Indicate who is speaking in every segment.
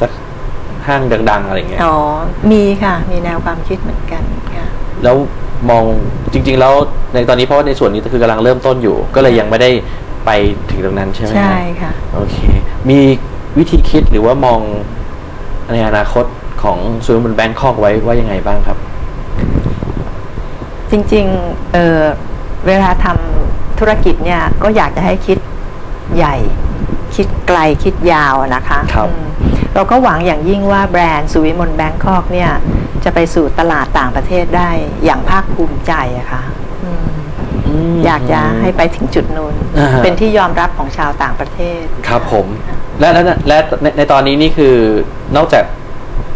Speaker 1: สักห้างดัง ๆ อะไรเงี้ย
Speaker 2: อ๋อ มีค่ะ มีแนวความคิดเหมือนกันค่ะ
Speaker 1: แล้วมองจริง ๆ แล้วในตอนนี้เพราะว่าในส่วนนี้คือกำลังเริ่มต้นอยู่ ก็เลยยังไม่ได้ไปถึงตรงนั้นใช่ไหมฮะ
Speaker 2: ใช่ค่ะ
Speaker 1: โอเค มีวิธีคิดหรือว่ามองในอนาคตของศูนย์บนแบงคอกไว้ว่ายังไงบ้างครับ
Speaker 2: จริงๆเออเวลาทำธุรกิจเนี่ยก็อยากจะให้คิดใหญ่ คิดไกลคิดยาวอะนะคะ
Speaker 1: ครับ
Speaker 2: อืม เราก็หวังอย่างยิ่งว่าแบรนด์สุวิมลแบงคอกเนี่ยจะไปสู่ตลาดต่างประเทศได้อย่างภาคภูมิใจอะค่ะอืม
Speaker 1: ม
Speaker 2: อยากจะให้ไปถึงจุดนู้น
Speaker 1: อ่าฮะ
Speaker 2: เป็นที่ยอมรับของชาวต่างประเทศ
Speaker 1: ครับผม และและและในในตอนนี้นี่คือนอกจาก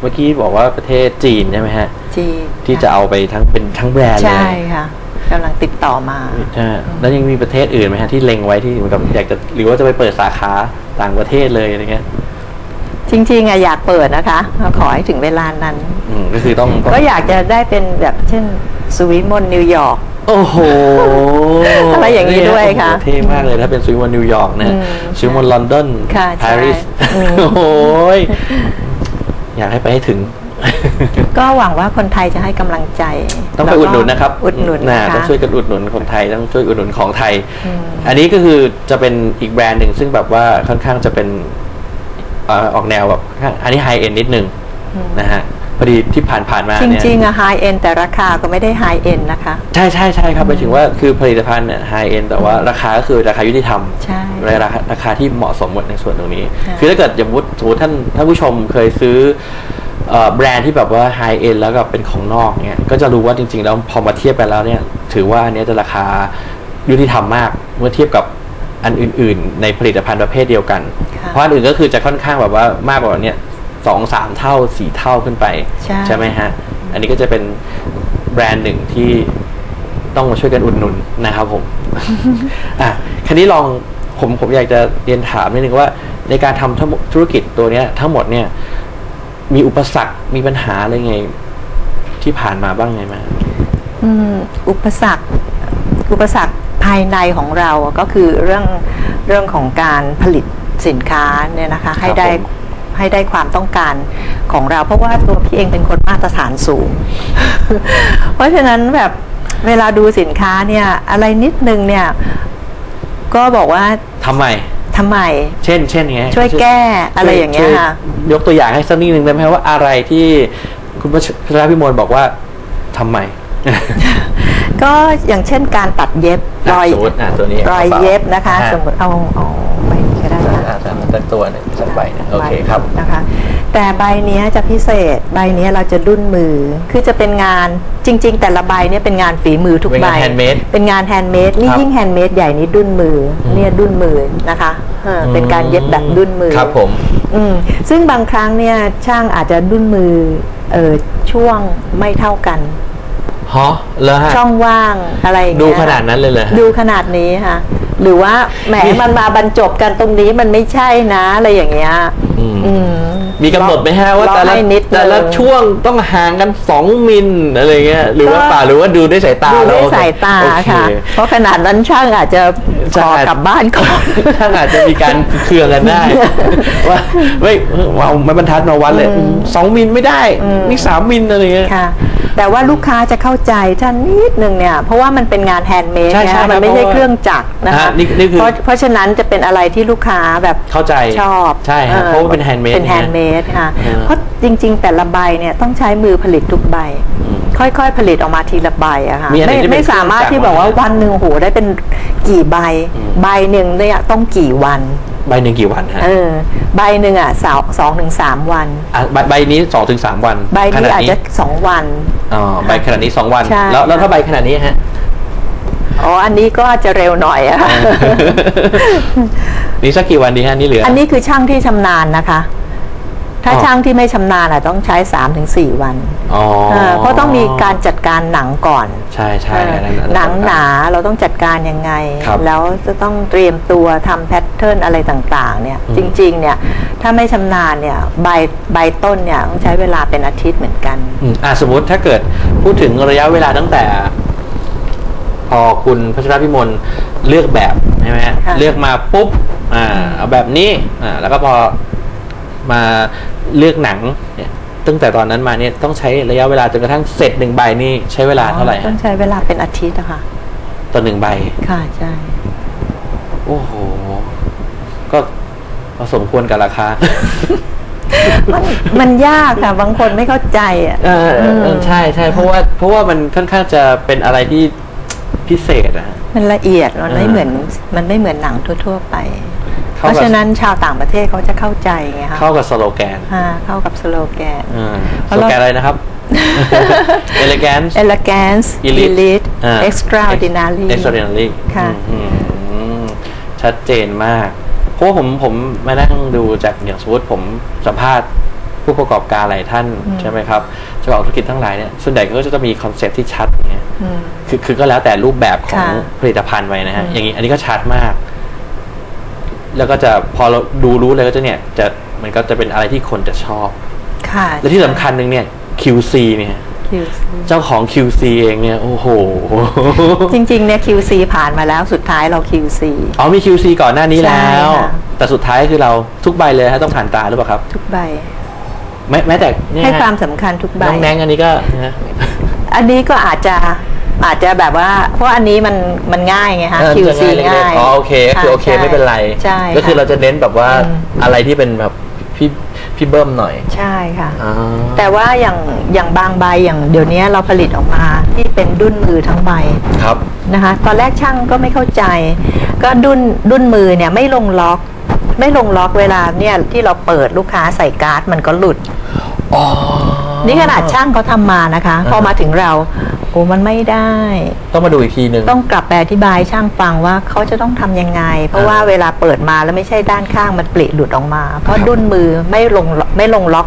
Speaker 1: เมื่อกี้บอกว่าประเทศจีนใช่ไหมฮะ
Speaker 2: ที่
Speaker 1: ที่จะเอาไปทั้งเป็นทั้งแบรนด์เล
Speaker 2: ใช่
Speaker 1: ย
Speaker 2: ค่ะกำลังติดต่อมา
Speaker 1: ใช่แล้วยังมีประเทศอื่นไหมฮะที่เล็งไว้ที่เหมือนกับอยากจะหรือว่าจะไปเปิดสาขาต่างประเทศเลยอะไรเงี้ย
Speaker 2: จริงๆอะอยากเปิดนะคะ ขอให้ถึงเวลานั้น
Speaker 1: อืมก็คือต้องต้อง
Speaker 2: ก็อยากจะได้เป็นแบบเช่นสุวิมลนิวยอร์ก
Speaker 1: โอ้โห
Speaker 2: อะไรอย่างนี้ด้วยค่ะ
Speaker 1: โอ้โหเท่มากเลยถ้าเป็นสวิมวันนิวยอร์กนะ
Speaker 2: อืม
Speaker 1: สวิมวันลอนดอน
Speaker 2: ค่ะใช่
Speaker 1: ปารีส
Speaker 2: อืม
Speaker 1: โอ้โหยอยากให้ไปให้ถึง
Speaker 2: ก็หวังว่าคนไทยจะให้กำลังใจ
Speaker 1: ต้องไปอุดหนุนนะครับ
Speaker 2: อุดหนุน
Speaker 1: นะ
Speaker 2: นะคะ
Speaker 1: ต้องช่วยกันอุดหนุนคนไทยต้องช่วยอุดหนุนของไทย
Speaker 2: อืม
Speaker 1: อันนี้ก็คือจะเป็นอีกแบรนด์หนึ่งซึ่งแบบว่าค่อนข้างจะเป็นเอ่อออกแนวแบบอันนี้ไฮเอ็นนิดนึงนะฮะพอดีที่ผ่านผ่านๆมา
Speaker 2: จ
Speaker 1: เนี่ย
Speaker 2: ริงๆอะไฮเอ็นแต่ราคาก็ไม่ได้ไฮเอ็นนะคะ
Speaker 1: ใช่ใช่ใช่ครับหมายถึงว่าคือผลิตภัณฑ์เนี่ยไฮเอ็นแต่ว่าราคาก็คือราคายุติธรรม
Speaker 2: ใช่
Speaker 1: ราคาราคาที่เหมาะสมหมดในส่วนตรงนี้
Speaker 2: ค่ะ
Speaker 1: คือถ้าเกิดอย่างมุติสมมติท่านท่านผู้ชมเคยซื้อเอ่อแบรนด์ที่แบบว่าไฮเอ็นแล้วก็เป็นของนอกเนี่ยก็จะรู้ว่าจริงๆแล้วพอมาเทียบกันแล้วเนี่ยถือว่าอันเนี้ยจะราคายุติธรรมมากเมื่อเทียบกับ อันอื่น ๆ ในผลิตภัณฑ์ประเภทเดียวกัน
Speaker 2: ค่ะ
Speaker 1: เพราะอันอื่นก็คือจะค่อนข้างแบบว่ามากกว่าเนี้ยสองสามเท่าสี่เท่าขึ้นไป
Speaker 2: ใช่
Speaker 1: ไหมฮะ อันนี้ก็จะเป็นแบรนด์หนึ่งที่ต้องมาช่วยกันอุดหนุนนะครับผมอะคันนี้ลองผมผมอยากจะเรียนถามนิดนึงว่า ในการทำทั้งหมดธุรกิจตัวเนี้ย ทั้งหมดเนี่ย มีอุปสรรคมีปัญหาอะไรไง ที่ผ่านมาบ้างไงมา
Speaker 2: อืม อุปสรรค อุปสรรค ภายในของเราอะก็คือเรื่องเรื่องของการผลิตสินค้าเนี่ยนะคะให้ได้
Speaker 1: ผม
Speaker 2: ให้ได้ความต้องการของเรา เพราะว่าตัวพี่เองเป็นคนมาตรฐานสูง เพราะฉะนั้นแบบเวลาดูสินค้าเนี่ยอะไรนิดนึงเนี่ยก็บอกว่า
Speaker 1: ทำไม
Speaker 2: ทำไม
Speaker 1: เช่น เช่นไง
Speaker 2: ช่วยแก้อะไรอย่างเงี้ย
Speaker 1: ช่ว
Speaker 2: ค่ะ
Speaker 1: ยกตัวอย่างให้สักนิดนึงได้ไหมครับว่าอะไรที่คุณพัชรพิมลบอกว่าทำไม
Speaker 2: ก็อย่างเช่นการตัดเย็บรอย
Speaker 1: สมมติอะตัวนี้
Speaker 2: รอยเย็บนะคะ
Speaker 1: อ่า
Speaker 2: สมมติเอาเอาใบนี้ก็ได้ค่ะ
Speaker 1: อ่าสักตัวหนึ่งสักใบหนึงโอเคครับ
Speaker 2: นะคะ แต่ใบเนี้ยจะพิเศษใบเนี้ยเราจะดุ้นมือคือจะเป็นงานจริง ๆ แต่ละใบเนี่ยเป็นงานฝีมือทุก
Speaker 1: เป็น
Speaker 2: ใบ
Speaker 1: งาน handmade
Speaker 2: เป็นงานแฮนด์เมดนี่
Speaker 1: ครับ
Speaker 2: ยิ่งแฮนด์เมดใหญ่นี่ดุ้นมืออ
Speaker 1: ม
Speaker 2: เนี่ยดุ้นมือนะคะเออเป็นการเย็บแบบดุ้นมือ
Speaker 1: ครับผม
Speaker 2: อืมซึ่งบางครั้งเนี่ยช่างอาจจะดุ้นมือเออช่วงไม่เท่ากัน
Speaker 1: ฮะแล้วฮะ
Speaker 2: ช่องว่างอะไรอย่าง
Speaker 1: ดู
Speaker 2: เงี้ย
Speaker 1: ขนาดนั้นเลยเหรอฮะ
Speaker 2: ดูขนาดนี้ค่ะ หรือว่าแหม
Speaker 1: นี่
Speaker 2: มันมาบรรจบกันตรงนี้มันไม่ใช่นะอะไรอย่างเงี้ย
Speaker 1: อืม
Speaker 2: อืม
Speaker 1: มีกำหนดไหมฮะว่า
Speaker 2: ล็อก
Speaker 1: แต่ละ
Speaker 2: ให้นิด
Speaker 1: แต่ละ
Speaker 2: นึง
Speaker 1: ช่วงต้องห่างกันสองมิลอะไรเงี้ยหรือว่า
Speaker 2: ก็
Speaker 1: เปล่าหรือว่าดูด้วยสายตา
Speaker 2: ดู
Speaker 1: เร
Speaker 2: ด้วยสายตา
Speaker 1: โอเค่ะ
Speaker 2: เพราะขนาดนั้นช่างอาจจะขอกลับบ้านก่อน
Speaker 1: ท่านอาจจะมีการเครืองกันได้ ว่าเฮ้ยเอาไม้บรรทัดมาวัดเลยสองมิลไม่ได้
Speaker 2: อืม
Speaker 1: นี่สามมิลอะไรเงี้ย
Speaker 2: ค่ะ แต่ว่าลูกค้าจะเข้าใจท่านนิดนึงเนี่ยเพราะว่ามันเป็นงานแฮนด์เมด
Speaker 1: ใช่
Speaker 2: นะ
Speaker 1: ใช่
Speaker 2: คะมันไม่
Speaker 1: เพ
Speaker 2: ใช่
Speaker 1: ราะว่า
Speaker 2: เครื่องจักรนะคะ
Speaker 1: ฮะนี่นี่คือ
Speaker 2: เพราะเพราะฉะนั้นจะเป็นอะไรที่ลูกค้าแบบ
Speaker 1: เข้าใจ
Speaker 2: ชอบ
Speaker 1: ใช่ฮะ
Speaker 2: ออ
Speaker 1: เพราะว่าเป็น handmade
Speaker 2: เป็นแฮนด์เมดค่ะ
Speaker 1: เออ
Speaker 2: เพราะจริง ๆ แต่ละใบเนี่ยต้องใช้มือผลิตทุกใบ ค่อยๆ ผลิตออกมาทีละใบอะค่ะ
Speaker 1: มีอันไหน
Speaker 2: ไม่
Speaker 1: ที่เป็น
Speaker 2: ไม่สามารถ
Speaker 1: เครื่องจักร
Speaker 2: ที่บอกว่าวันหนึ่งโอ้โหได้เป็นกี่ใบ
Speaker 1: อืม
Speaker 2: ใบหนึ่งเนี่ยต้องกี่วัน
Speaker 1: ใบหนึ่งกี่วันฮะ
Speaker 2: เออใบหนึ่งอะสาวสองถึงสามวัน
Speaker 1: อะใบใบนี้สองถึงสามวัน
Speaker 2: ใบ
Speaker 1: ข
Speaker 2: นี้
Speaker 1: นาด
Speaker 2: อาจจะสองวัน
Speaker 1: อ๋อใบขนาดนี้สองวัน
Speaker 2: ใช่
Speaker 1: แล้วแล้วถ้าใบขนาดนี้ฮะ
Speaker 2: อ๋อ อันนี้ก็จะเร็วหน่อยอะค่ะ
Speaker 1: นี่สักกี่วันดีฮะนี่เหลือ
Speaker 2: อันนี้คือช่างที่ชำนาญนะคะ ถ้า
Speaker 1: อ๋อ
Speaker 2: ช่างที่ไม่ชำนาญอะต้องใช้สามถึงสี่วัน
Speaker 1: อ๋อ
Speaker 2: เออเพราะต้องมีการจัดการหนังก่อน
Speaker 1: ใช่ใช่
Speaker 2: เออ
Speaker 1: อันนั้นอั
Speaker 2: หนัง
Speaker 1: สำคัญ
Speaker 2: หนาเราต้องจัดการยังไง
Speaker 1: ครับ
Speaker 2: แล้วจะต้องเตรียมตัวทำแพทเทิร์นอะไรต่างๆเนี่ย
Speaker 1: อืม
Speaker 2: จริงๆเนี่ยถ้าไม่ชำนาญเนี่ยใบใบต้นเนี่ยต้องใช้เวลาเป็นอาทิตย์เหมือนกัน
Speaker 1: อืมอะสมมติถ้าเกิดพูดถึงระยะเวลาตั้งแต่ พอคุณพัชรพิมลเลือกแบบใช่ไหมฮะ
Speaker 2: ค่ะ
Speaker 1: เลือกมาปุ๊บ อ่า เอาแบบนี้ อ่า แล้วก็พอมา เลือกหนังเนี่ยตั้งแต่ตอนนั้นมาเนี่ยต้องใช้ระยะเวลาจนกระทั่งเสร็จหนึ่งใบนี่ใช้เวลาเท่าไหร่
Speaker 2: ต้อ
Speaker 1: ฮะ
Speaker 2: งใช้เวลาเป็นอาทิตย์อะค่ะ
Speaker 1: ต่อหนึ่งใบ
Speaker 2: ค่ะใช่
Speaker 1: โอ้โห ก็พอสมควรกับราคา
Speaker 2: มันมันยากค่ะ บางคนไม่เข้าใจอะ
Speaker 1: เออเออเออ
Speaker 2: ม
Speaker 1: ใช่ใช่เพราะว่าเพราะว่ามันค่อนข้างจะเป็นอะไรที่พิเศษอะฮะ
Speaker 2: มันละเอียดมันไม่
Speaker 1: อ่า
Speaker 2: เหมือน มันไม่เหมือนหนังทั่ว ๆ ไป เพ
Speaker 1: เข้ากับ
Speaker 2: ราะฉะนั้นชาวต่างประเทศเขาจะเข้าใจไงคะ
Speaker 1: เข้ากับสโลแกน
Speaker 2: อ่าเข้ากับสโลแกน
Speaker 1: อ่า
Speaker 2: เพ
Speaker 1: ส
Speaker 2: ราะ
Speaker 1: โล
Speaker 2: เรา
Speaker 1: แกนอะไรนะครับ elegance
Speaker 2: elegance
Speaker 1: Elite
Speaker 2: elite
Speaker 1: อ่า
Speaker 2: extraordinary
Speaker 1: extraordinary
Speaker 2: ค่ะ
Speaker 1: อืมอืมชัดเจนมาก เพราะว่าผมผมมานั่งดูจากอย่างสมมติผมสัมภาษณ์ผู้ประกอบการหลายท่านใช่ไหมครับเจ้าของธุรกิจทั้งหลายเนี่ยส่วนใหญ่ก็จะมีคอนเซ็ปต์ที่ชัดอย่างเงี้ย
Speaker 2: อืม
Speaker 1: คือคือก็แล้วแต่รูปแบบของ
Speaker 2: ค่ะ
Speaker 1: ผลิตภัณฑ์ไว้นะฮะ
Speaker 2: อืม
Speaker 1: อย่างนี้อันนี้ก็ชัดมาก แล้วก็จะพอเราดูรู้เลยก็จะเนี่ยจะมันก็จะเป็นอะไรที่คนจะชอบ
Speaker 2: ค่ะ
Speaker 1: และที่สำคัญหนึ่งเนี่ย QC เนี่ย
Speaker 2: QC
Speaker 1: เจ้าของ QC เองเนี่ยโอ้โห
Speaker 2: จริงๆเนี่ย QC ผ่านมาแล้วสุดท้ายเรา QC
Speaker 1: อ๋อมี QC ก่อนหน้านี้แล้ว
Speaker 2: ใช่ค่ะ
Speaker 1: แต่สุดท้ายคือเราทุกใบเลยฮะต้องผ่านตาหรือเปล่าครับ
Speaker 2: ทุกใบ
Speaker 1: แม้แม้แต่เนี่ย
Speaker 2: ให้
Speaker 1: ฮะ
Speaker 2: ความสำคัญทุกใบ
Speaker 1: น้องแนงอันนี้ก็นะ
Speaker 2: อันนี้ก็อาจจะ อาจจะแบบว่า เพราะอันนี้มันมันง่ายไงคะ
Speaker 1: เออ
Speaker 2: QC
Speaker 1: จะ
Speaker 2: ง่าย
Speaker 1: อ๋อโอเคก็คือโอเค
Speaker 2: ใช่
Speaker 1: ไม่เป็นไร
Speaker 2: ใช่
Speaker 1: ก็คือ
Speaker 2: ค่ะ
Speaker 1: เราจะเน้นแบบว่า
Speaker 2: อืม
Speaker 1: อะไรที่เป็นแบบพี่พี่เบิ้มหน่อย
Speaker 2: ใช่ค่ะ
Speaker 1: อ๋อ
Speaker 2: แต่ว่าอย่างอย่างบางใบอย่างเดี๋ยวนี้เราผลิตออกมาที่เป็นดุ้นมือทั้งใบ
Speaker 1: ครับ
Speaker 2: นะคะตอนแรกช่างก็ไม่เข้าใจ ก็ดุ้นดุ้นมือเนี่ยไม่ลงล็อก ไม่ลงล็อกเวลาเนี่ยที่เราเปิดลูกค้าใส่การ์ดมันก็หลุด
Speaker 1: อ๋อ
Speaker 2: นี่ขนาดช่างเขาทำมานะคะ
Speaker 1: อ่า
Speaker 2: พอมาถึงเรา โอ้มันไม่ได้
Speaker 1: ต้องมาดูอีกทีหนึ่ง
Speaker 2: ต้องกลับไปอธิบายช่างฟังว่าเขาจะต้องทำยังไง เพราะว่าเวลาเปิดมาแล้วไม่ใช่ด้านข้างมันปลิหลุดออกมา เพราะดุ้นมือไม่ลงไม่ลงล็อก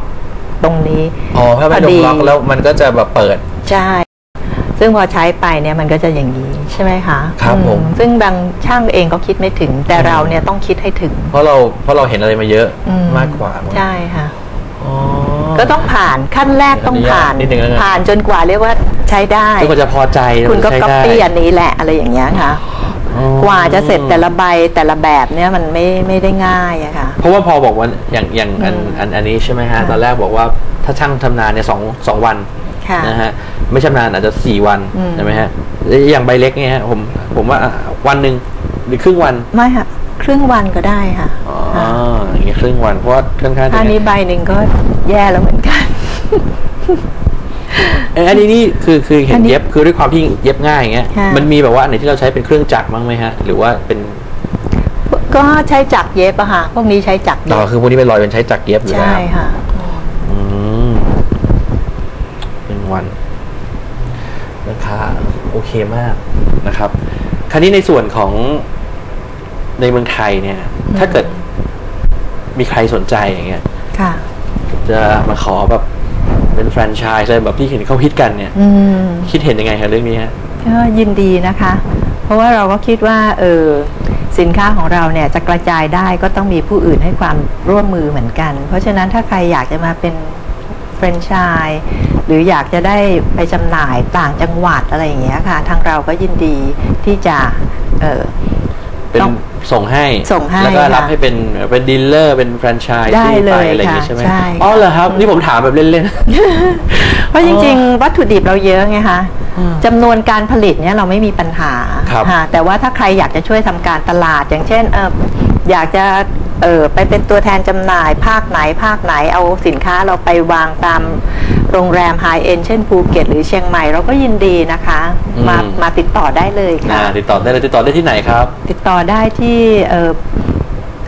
Speaker 2: ตรงนี้
Speaker 1: อ๋อถ้าไม่
Speaker 2: พ
Speaker 1: ล
Speaker 2: องดี
Speaker 1: ล็อกแล้วมันก็จะแบบเปิด
Speaker 2: ใช่ซึ่งพอใช้ไปเนี่ยมันก็จะอย่างนี้ใช่ไหมคะ
Speaker 1: ครับ
Speaker 2: อื
Speaker 1: ผม
Speaker 2: ซึ่งบางช่างเองก็คิดไม่ถึง แต่เราเนี่ยต้องคิดให้ถึง
Speaker 1: เพราะเราเพราะเราเห็นอะไรมาเยอะ
Speaker 2: อื
Speaker 1: มากกว่า
Speaker 2: ใช่ค่ะ
Speaker 1: อ๋อ
Speaker 2: ก็ต้องผ่านขั้นแรกต้องผ่าน
Speaker 1: นิดนึงแล้วกัน
Speaker 2: ผ่านจนกว่าเรียกว่าใช้ได้
Speaker 1: ทุกคนจะพอใจ
Speaker 2: คุณก็
Speaker 1: ใช้
Speaker 2: ก๊อป
Speaker 1: ได้
Speaker 2: ปี้อันนี้แหละอะไรอย่างเงี้ยค่ะ
Speaker 1: อ๋อก
Speaker 2: ว่าจะเสร็จแต่ละใบแต่ละแบบเนี่ยมันไม่ไม่ได้ง่ายอะค่ะ
Speaker 1: เพราะว่าพอบอกว่าอย่างอย่างอัน
Speaker 2: อืม
Speaker 1: อันอันนี้ใช่ไหมฮะ
Speaker 2: ค่ะ
Speaker 1: ตอนแรกบอกว่าถ้าช่างทำนานเนี่ยสองสองวัน
Speaker 2: ค่ะ
Speaker 1: นะฮะไม่ชำนาญอาจจะสี่วัน
Speaker 2: อืม
Speaker 1: ใช่ไหมฮะแล้วอย่างใบเล็กเนี่ยฮะผมผมว่าอะวันหนึ่งหรือครึ่งวัน
Speaker 2: ไม่ค่ะครึ่งวันก็ได้ค่ะ
Speaker 1: อ๋อ
Speaker 2: ค่ะ
Speaker 1: อย่างเงี้ยครึ่งวันเพราะว่าค่อนข้างจะ
Speaker 2: ถ้านี้ใบหนึ่งก็ แย่แล้วเหมือนกัน
Speaker 1: เอ้ยอันนี้นี่คือคือเห็
Speaker 2: อั
Speaker 1: น
Speaker 2: นนี้
Speaker 1: เย็บคือด้วยความที่เย็บง่ายอย่างเงี้ย
Speaker 2: ค่ะ
Speaker 1: มันมีแบบว่าอันไหนที่เราใช้เป็นเครื่องจักรบ้างไหมฮะ หรือว่าเป็น
Speaker 2: ก็ใช้จักรเย็บอะค่ะพวกนี้ใช้จักร
Speaker 1: ต่
Speaker 2: เย็
Speaker 1: อบคือพวกนี้เป็นรอยเป็นใช้จักรเย็บอยู่แล้
Speaker 2: ใช่
Speaker 1: ว
Speaker 2: ค่ะ
Speaker 1: อืมเป็นวันราคาโอเคมากนะครับ คราวนี้ในส่วนของในเมืองไทยเนี่ย ถ้าเกิดมีใครสนใจอย่างเงี้ย
Speaker 2: ค่ะ
Speaker 1: จะมาขอแบบเป็นแฟรนไชส์อะไรแบบที่เห็นเขาฮิตกันเนี่ย
Speaker 2: อืม
Speaker 1: คิดเห็นยังไงครับเรื่องนี้ฮะ
Speaker 2: ก็ยินดีนะคะ เพราะว่าเราก็คิดว่าเออสินค้าของเราเนี่ยจะกระจายได้ก็ต้องมีผู้อื่นให้ความร่วมมือเหมือนกัน เพราะฉะนั้นถ้าใครอยากจะมาเป็นแฟรนไชส์หรืออยากจะได้ไปจำหน่ายต่างจังหวัดอะไรอย่างเงี้ยค่ะ ทางเราก็ยินดีที่จะ เออ
Speaker 1: เป็น
Speaker 2: ต้อง
Speaker 1: ส่งให้
Speaker 2: ส่งให้
Speaker 1: แล้วก็รับ
Speaker 2: ค่ะ
Speaker 1: ให้เป็นเป็นดีลเลอร์เป็นแฟรนไชส์
Speaker 2: ได้
Speaker 1: ที่
Speaker 2: เล
Speaker 1: ไป
Speaker 2: ย
Speaker 1: อะไรอย่างงี้
Speaker 2: ค่ะ
Speaker 1: ใช่ไหม
Speaker 2: ใช่
Speaker 1: อ๋อเหรอครับ นี่ผมถามแบบเล่น
Speaker 2: เพราะจริง ๆ วัตถุดิบเราเยอะไงคะ
Speaker 1: อืม
Speaker 2: จำนวนการผลิตเนี่ยเราไม่มีปัญหา
Speaker 1: ครับ
Speaker 2: ค่ะแต่ว่าถ้าใครอยากจะช่วยทำการตลาด อย่างเช่นเอออยากจะ เออไปเป็นตัวแทนจำหน่ายภาคไหนภาคไหนเอาสินค้าเราไปวางตามโรงแรมไฮเอ็นเช่นภูเก็ตหรือเชียงใหม่เราก็ยินดีนะคะ
Speaker 1: อืม
Speaker 2: มามาติดต่อได้เลย
Speaker 1: ๆ
Speaker 2: ค่ะ
Speaker 1: อ่าติดต่อได้เลยติดต่อได้ที่ไหนครับ
Speaker 2: ติดต่อได้ที่เอ่อ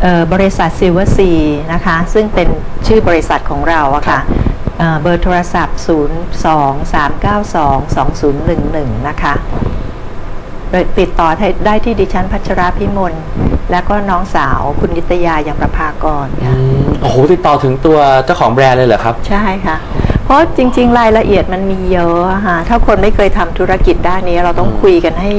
Speaker 2: เอ่อบริษัทซิลเวอร์ซีนะคะ ซึ่งเป็นชื่อบริษัทของเราอะค่ะเอ่อเบอร์โทรศัพท์ 0 2 3 9 2 2 0 1 1 นะคะโดย ติดต่อได้ที่ดิฉันพัชราพิมลและก็น้องสาวคุณนิตยายังประภากรค่ะ
Speaker 1: โอ้โหติดต่อถึงตัวเจ้าของแบรนด์เลยเหรอครับ
Speaker 2: ใช่ค่ะ เพราะจริง ๆ รายละเอียดมันมีเยอะอะค่ะถ้าคนไม่เคยทำธุรกิจด้านนี้เราต้อง
Speaker 1: อืม
Speaker 2: คุยกันให้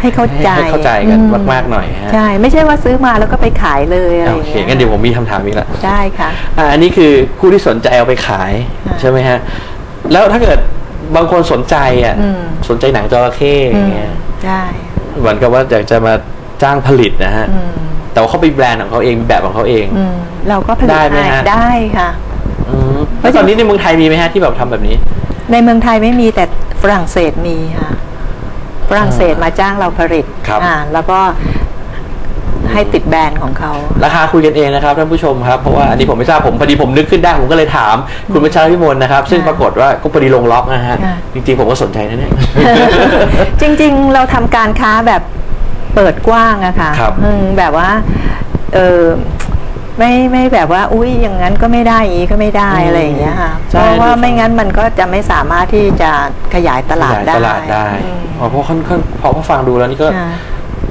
Speaker 2: ให้เข้าใจ
Speaker 1: ให้เข้าใจกัน
Speaker 2: อื
Speaker 1: มากๆหน่อยฮะ
Speaker 2: ใช่ไม่ใช่ว่าซื้อมาแล้วก็ไปขายเลยอะไรอ
Speaker 1: โอย่างเค
Speaker 2: เงี้ย
Speaker 1: งั้นเดี๋ยวผมมีคำถามอีกแล้ว
Speaker 2: ได้ค่ะ
Speaker 1: อ่าอันนี้คือผู้ที่สนใจเอาไปขาย
Speaker 2: ค่ะ
Speaker 1: ใช่ไหมฮะแล้วถ้าเกิดบางคนสนใจอะ
Speaker 2: อืม
Speaker 1: สนใจหนังจระเข้อย่างเงี้ย
Speaker 2: ได้
Speaker 1: เหมือนกับว่าอยากจะมาจ้างผลิตนะฮะ
Speaker 2: อืม
Speaker 1: แต่ว่าเขาเป็นแบรนด์ของเขาเองมีแบบของเขาเอง
Speaker 2: อืมเราก็ผลิต
Speaker 1: ได้ไหม
Speaker 2: ให้
Speaker 1: ฮะ
Speaker 2: ได้ค่ะ
Speaker 1: อืมแล้วตอนนี้ในเมืองไทยมีไหมฮะที่แบบทำแบบนี้
Speaker 2: ในเมืองไทยไม่มีแต่ฝรั่งเศสมีค่ะ ฝรั่งเศสมาจ้างเราผลิต
Speaker 1: ครับ
Speaker 2: อ่าแล้วก็ ให้ติดแบรนด์ของเขา
Speaker 1: ราคาคุยกันเองนะครับท่านผู้ชมครับเพราะว่าอันนี้ผมไม่ทราบผมพอดีผมนึกขึ้นได้ผมก็เลยถามคุณประชาพิมลนะครับซึ่ง
Speaker 2: ค่ะ
Speaker 1: ปรากฏว่าก็พอดีลงล็อกนะฮะ
Speaker 2: ค่ะ
Speaker 1: จริงๆผมก็สนใจนะเนี่ย
Speaker 2: จริงๆ เราทำการค้าแบบเปิดกว้างอะค่ะ
Speaker 1: ครับ
Speaker 2: อืมแบบว่าเออไม่ไม่แบบว่าอุ้ยอย่างนั้นก็ไม่ได้อย่างนี้ก็ไม่ได้
Speaker 1: อืม
Speaker 2: อะไรอย่างเงี้ยค่ะ
Speaker 1: ใช่
Speaker 2: เพราะว่า
Speaker 1: ดูฟัง
Speaker 2: ไม่งั้นมันก็จะไม่สามารถที่จะขยายตลาด
Speaker 1: ขยย
Speaker 2: ได้
Speaker 1: ตลาดได้
Speaker 2: อืม
Speaker 1: อ๋อเพราะค่อนข้างพอพอฟังดูแล้วนี่ก็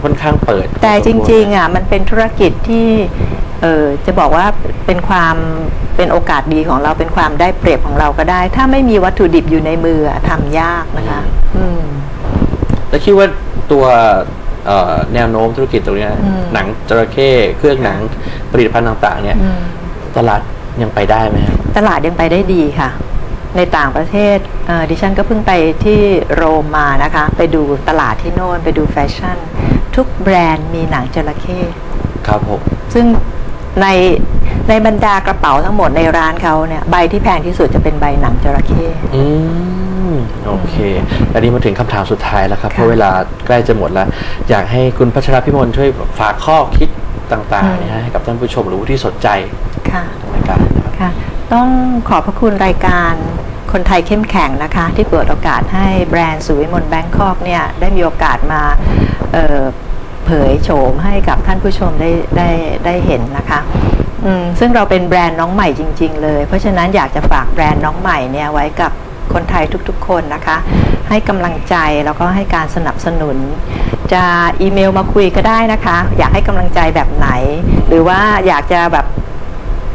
Speaker 2: ค่ะ
Speaker 1: ค่อนข้างเปิด
Speaker 2: แต่จริงๆอะมันเป็นธุรกิจที่เออจะบอกว่าเป็นความเป็นโอกาสดีของเราเป็นความได้เปรียบของเราก็ได้ ถ้าไม่มีวัตถุดิบอยู่ในมืออะทำยากนะคะ อืม
Speaker 1: แล้วคิดว่าตัวเอ่อแนวโน้มธุรกิจตรงเนี้ย
Speaker 2: อืม
Speaker 1: หนังจระเข้เครื่องหนังผลิตภัณฑ์ต่าง ๆ เนี่ย
Speaker 2: อืม
Speaker 1: ตลาดยังไปได้ไหมครับ
Speaker 2: ตลาดยังไปได้ดีค่ะ ในต่างประเทศเอ่อดิฉันก็เพิ่งไปที่โรมมานะคะ ไปดูตลาดที่โน่นไปดูแฟชั่น ทุกแบรนด์มีหนังจระเข้
Speaker 1: ครับผม
Speaker 2: ซึ่งในในบรรดากระเป๋าทั้งหมดในร้านเขาเนี่ยใบที่แพงที่สุดจะเป็นใบหนังจระเข้
Speaker 1: อืมโอเคอันนี้มาถึงคำถามสุดท้ายแล้วครับ
Speaker 2: ค่ะ
Speaker 1: เพราะเวลาใกล้จะหมดแล้ว อยากให้คุณพัชรพิมลช่วยฝากข้อคิดต่างๆเนี่ยให้กับท่านผู้ชมหรือผู้ที่สนใจ
Speaker 2: ค่ะ
Speaker 1: รายการนะครับ
Speaker 2: ค่ะ ต้องขอบพระคุณรายการคนไทยเข้มแข็งนะคะ ที่เปิดโอกาสให้แบรนด์สุวิมลแบงคอกเนี่ยได้มีโอกาสมา เผยโฉมให้กับท่านผู้ชมได้ได้ได้เห็นนะคะซึ่งเราเป็นแบรนด์น้องใหม่จริง ๆ เลย เพราะฉะนั้นอยากจะฝากแบรนด์น้องใหม่เนี่ยไว้กับคนไทยทุกๆ คนนะคะ ให้กำลังใจแล้วก็ให้การสนับสนุน จะอีเมลมาคุยก็ได้นะคะ อยากให้กำลังใจแบบไหน หรือว่าอยากจะแบบ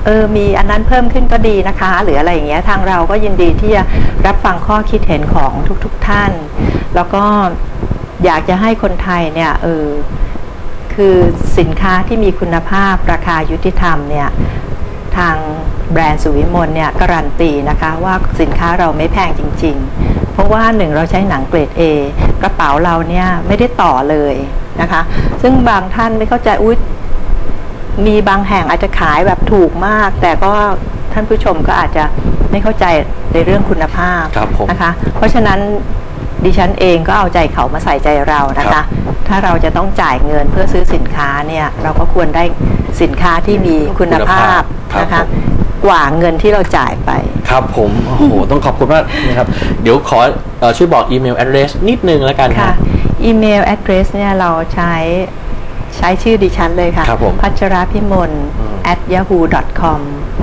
Speaker 2: เออมีอันนั้นเพิ่มขึ้นก็ดีนะคะ หรืออะไรอย่างเงี้ยทางเราก็ยินดีที่จะรับฟังข้อคิดเห็นของทุกๆทท่าน แล้วก็ อยากจะให้คนไทยเนี่ยเออคือสินค้าที่มีคุณภาพราคายุติธรรมเนี่ยทางแบรนด์สุวิมลเนี่ยการันตีนะคะว่าสินค้าเราไม่แพงจริง ๆ เพราะว่าหนึ่งเราใช้หนังเกรด A กระเป๋าเราเนี่ยไม่ได้ต่อเลยนะคะ ซึ่งบางท่านไม่เข้าใจอุ๊ยมีบางแห่งอาจจะขายแบบถูกมาก แต่ก็ท่านผู้ชมก็อาจจะไม่เข้าใจในเรื่องคุณภาพ
Speaker 1: ครับผม
Speaker 2: นะคะ เพราะฉะนั้น ดิฉันเองก็เอาใจเขามาใส่ใจเรานะ
Speaker 1: ครั
Speaker 2: คะ
Speaker 1: บ
Speaker 2: ถ้าเราจะต้องจ่ายเงินเพื่อซื้อสินค้าเนี่ยเราก็ควรได้สินค้าที่มีคุณภาพ
Speaker 1: ครับ
Speaker 2: นะคะ
Speaker 1: ผม
Speaker 2: กว่าเงินที่เราจ่ายไป
Speaker 1: ครับผมโอ้โหต้องขอบคุณมากนะครับเดี๋ยวขอเอ่อช่วยบอกอีเมล address นิดนึงแล้วกัน
Speaker 2: ค่ะ
Speaker 1: ฮะ
Speaker 2: อีเมล address เนี่ยเราใช้ใช้ชื่อดิฉันเลยค่ะ
Speaker 1: ครับผม
Speaker 2: พัชรพิมล
Speaker 1: อืม
Speaker 2: at yahoo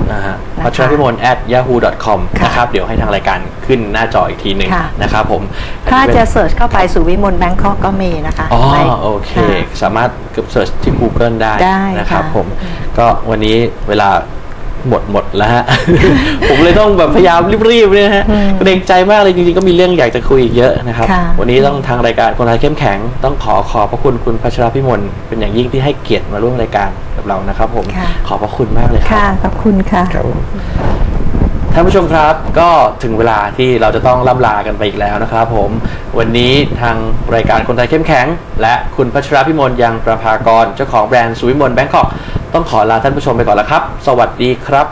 Speaker 2: com
Speaker 1: นะฮะ
Speaker 2: นะคะ
Speaker 1: พัชรพิมล at yahoo com
Speaker 2: ค่ะ
Speaker 1: นะครับ เดี๋ยวให้ทางรายการขึ้นหน้าจออีกทีหนึ่ง
Speaker 2: ค่ะ
Speaker 1: นะครับผม
Speaker 2: ถ้า
Speaker 1: อันนี้
Speaker 2: จะ
Speaker 1: เป็น
Speaker 2: เสิร์ชเข้าไปสู่วิมลแบงคอกก็มีนะคะ
Speaker 1: อ๋อ
Speaker 2: ใน
Speaker 1: โอเค
Speaker 2: ค่ะ
Speaker 1: สามารถกับเสิร์ชที่ Google ได้
Speaker 2: ได้
Speaker 1: นะครับ
Speaker 2: ค่ะ
Speaker 1: ผม ก็วันนี้เวลา หมดหมดแล้วฮะ ผมเลยต้องแบบพยายามรีบๆเนี่ยฮะ
Speaker 2: อืม
Speaker 1: เกรงใจมากเลยจริงๆก็มีเรื่องอยากจะคุยอีกเยอะนะครับ
Speaker 2: ค่ะ
Speaker 1: วันนี้ต้องทางรายการคนไทยเข้มแข็ง ต้องขอขอบพระคุณคุณพัชรพิมลเป็นอย่างยิ่งที่ให้เกียรติมาร่วมรายการกับเรานะครับ ผม
Speaker 2: ค่ะ
Speaker 1: ขอบพระคุณมากเลยครั
Speaker 2: ค่ะขอบคุณค่ะ
Speaker 1: ครับผมท่านผู้ชมครับก็ถึงเวลาที่เราจะต้องล่ำลากันไปอีกแล้วนะครับผม วันนี้ทางรายการคนไทยเข้มแข็ง และคุณพัชรพิมลยังประภากรเจ้าของแบรนด์สุวิมลแบงคอก ต้องขอลาท่านผู้ชมไปก่อนแล้วครับ สวัสดีครับ